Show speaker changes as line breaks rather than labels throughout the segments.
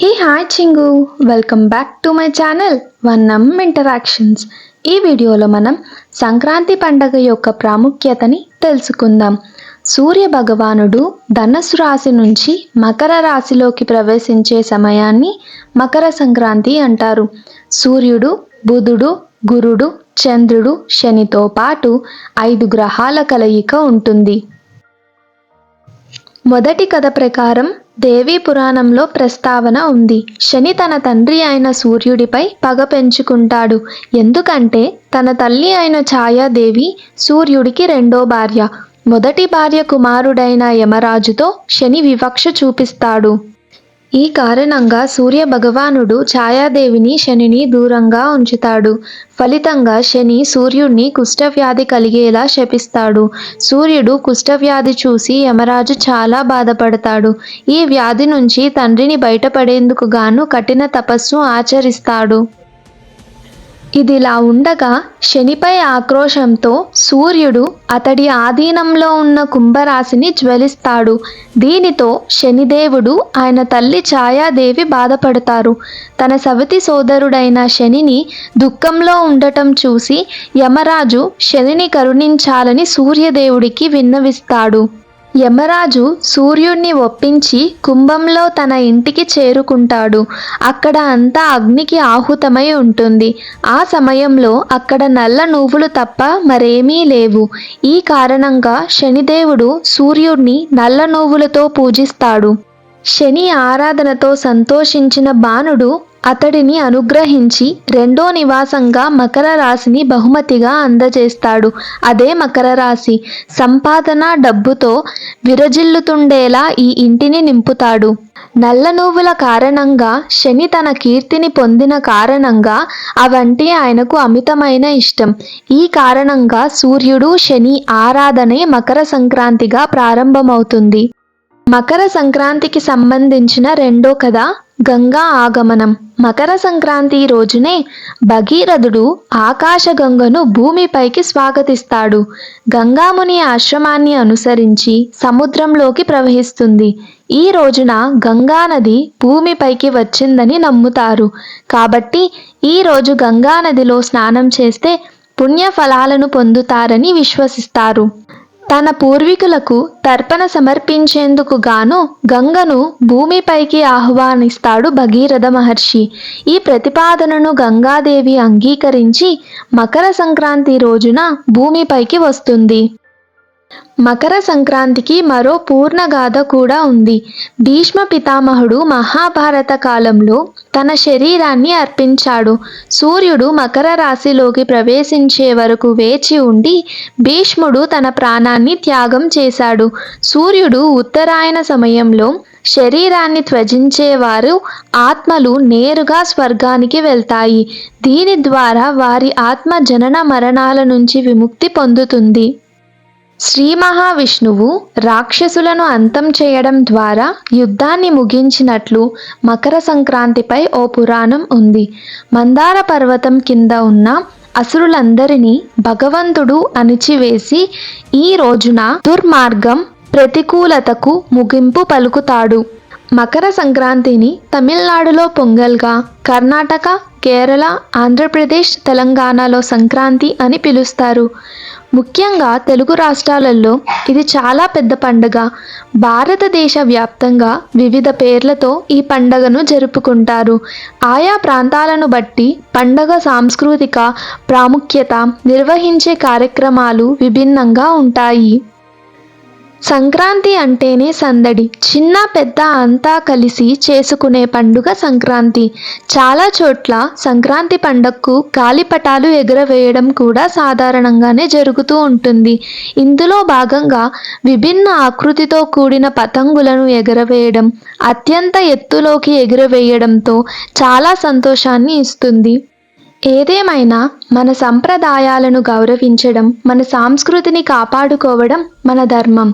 Hey hi Chindu welcome back to my channel వన్నం interactions ఈ వీడియోలో మనం సంక్రాంతి పండగ యొక్క ప్రాముఖ్యతని తెలుసుకుందాం. సూర్య భగవానుడు ధనస్సు రాశి నుంచి మకర రాశిలోకి ప్రవేశించే సమయాన్ని మకర సంక్రాంతి అంటారు. సూర్యుడు బుధుడు గురుడు చంద్రుడు శనితో పాటు ఐదు గ్రహాల కలయిక ఉంటుంది. మొదటి కథ ప్రకారం దేవీ పురాణంలో ప్రస్తావన ఉంది. శని తన తండ్రి అయిన సూర్యుడిపై పగ పెంచుకుంటాడు. ఎందుకంటే తన తల్లి అయిన ఛాయాదేవి సూర్యుడికి రెండో భార్య. మొదటి భార్య కుమారుడైన యమరాజుతో శని వివక్ష చూపిస్తాడు. ఈ కారణంగా సూర్య భగవానుడు ఛాయాదేవిని శనిని దూరంగా ఉంచుతాడు. ఫలితంగా శని సూర్యుడిని కుష్ఠవ్యాధి కలిగేలా శపిస్తాడు. సూర్యుడు కుష్ఠవ్యాధి చూసి యమరాజు చాలా బాధపడతాడు. ఈ వ్యాధి నుంచి తండ్రిని బయటపడేందుకు గాను కఠిన తపస్సు ఆచరిస్తాడు. ఇదిలా ఉండగా శనిపై ఆక్రోశంతో సూర్యుడు అతడి ఆధీనంలో ఉన్న కుంభరాశిని జ్వలిస్తాడు. దీనితో శనిదేవుడు ఆయన తల్లి ఛాయాదేవి బాధపడతారు. తన సవితి సోదరుడైన శనిని దుఃఖంలో ఉండటం చూసి యమరాజు శనిని కరుణించాలని సూర్యదేవుడికి విన్నవిస్తాడు. యమరాజు సూర్యుణ్ణి ఒప్పించి కుంభంలో తన ఇంటికి చేరుకుంటాడు. అక్కడ అంతా అగ్నికి ఆహుతమై ఉంటుంది. ఆ సమయంలో అక్కడ నల్ల నువ్వులు తప్ప మరేమీ లేవు. ఈ కారణంగా శనిదేవుడు సూర్యుడిని నల్ల నువ్వులతో పూజిస్తాడు. శని ఆరాధనతో సంతోషించిన బాణుడు అతడిని అనుగ్రహించి రెండో నివాసంగా మకర రాశిని బహుమతిగా అందజేస్తాడు. అదే మకర రాశి. సంపాదన డబ్బుతో విరజిల్లుతుండేలా ఈ ఇంటిని నింపుతాడు. నల్ల నువ్వుల కారణంగా శని తన కీర్తిని పొందిన కారణంగా అవంటే ఆయనకు అమితమైన ఇష్టం. ఈ కారణంగా సూర్యుడు శని ఆరాధనే మకర సంక్రాంతిగా ప్రారంభమవుతుంది. మకర సంక్రాంతికి సంబంధించిన రెండో కథ గంగా ఆగమనం. మకర సంక్రాంతి రోజునే భగీరథుడు ఆకాశగంగను భూమిపైకి స్వాగతిస్తాడు. గంగాముని ఆశ్రమాన్ని అనుసరించి సముద్రంలోకి ప్రవహిస్తుంది. ఈ రోజున గంగానది భూమిపైకి వచ్చిందని నమ్ముతారు. కాబట్టి ఈ రోజు గంగానదిలో స్నానం చేస్తే పుణ్య ఫలాలను పొందుతారని విశ్వసిస్తారు. తన పూర్వీకులకు తర్పణ సమర్పించేందుకు గాను గంగను భూమిపైకి ఆహ్వానిస్తాడు భగీరథ మహర్షి. ఈ ప్రతిపాదనను గంగాదేవి అంగీకరించి మకర సంక్రాంతి రోజున భూమిపైకి వస్తుంది. మకర సంక్రాంతికి మరో పూర్ణగాథ కూడా ఉంది. భీష్మ పితామహుడు మహాభారత కాలంలో తన శరీరాన్ని అర్పించాడు. సూర్యుడు మకర రాశిలోకి ప్రవేశించే వరకు వేచి ఉండి భీష్ముడు తన ప్రాణాన్ని త్యాగం చేశాడు. సూర్యుడు ఉత్తరాయణ సమయంలో శరీరాన్ని త్వజించేవారు ఆత్మలు నేరుగా స్వర్గానికి వెళ్తాయి. దీని ద్వారా వారి ఆత్మ జనన మరణాల నుంచి విముక్తి పొందుతుంది. శ్రీ మహావిష్ణువు రాక్షసులను అంతం చేయడం ద్వారా యుద్ధాన్ని ముగించినట్లు మకర సంక్రాంతిపై ఓ పురాణం ఉంది. మందార పర్వతం కింద ఉన్న అసురులందరినీ భగవంతుడు అణిచివేసి ఈ రోజున దుర్మార్గం ప్రతికూలతకు ముగింపు పలుకుతాడు. మకర సంక్రాంతిని తమిళనాడులో పొంగల్గా కర్ణాటక కేరళ ఆంధ్రప్రదేశ్ తెలంగాణలో సంక్రాంతి అని పిలుస్తారు. ముఖ్యంగా తెలుగు రాష్ట్రాలలో ఇది చాలా పెద్ద పండుగ. భారతదేశ వ్యాప్తంగా వివిధ పేర్లతో ఈ పండగను జరుపుకుంటారు. ఆయా ప్రాంతాలను బట్టి పండగ సాంస్కృతిక ప్రాముఖ్యత నిర్వహించే కార్యక్రమాలు విభిన్నంగా ఉంటాయి. సంక్రాంతి అంటేనే సందడి. చిన్న పెద్ద అంతా కలిసి చేసుకునే పండుగ సంక్రాంతి. చాలా చోట్ల సంక్రాంతి పండగకు గాలిపటాలు ఎగురవేయడం కూడా సాధారణంగానే జరుగుతూ ఉంటుంది. ఇందులో భాగంగా విభిన్న ఆకృతితో కూడిన పతంగులను ఎగురవేయడం అత్యంత ఎత్తులోకి ఎగురవేయడంతో చాలా సంతోషాన్ని ఇస్తుంది. ఏదేమైనా మన సంప్రదాయాలను గౌరవించడం మన సంస్కృతిని కాపాడుకోవడం మన ధర్మం.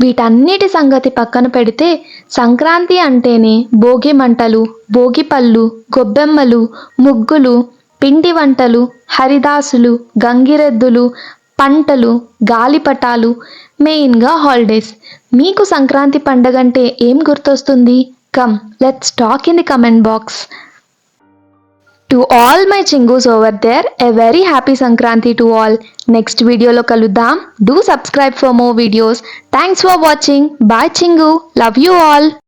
వీటన్నిటి సంగతి పక్కన పెడితే సంక్రాంతి అంటేనే భోగి మంటలు భోగి పళ్ళు గొబ్బెమ్మలు ముగ్గులు పిండి వంటలు హరిదాసులు గంగిరెద్దులు పంటలు గాలిపటాలు మెయిన్గా హాలిడేస్. మీకు సంక్రాంతి పండగ అంటే ఏం గుర్తొస్తుంది? Come let's talk in the comment box. To all my chingus over there, a very happy Sankranti to all. Next video lo kaluddam. Do subscribe for more videos. Thanks for watching. Bye chingu. Love you all.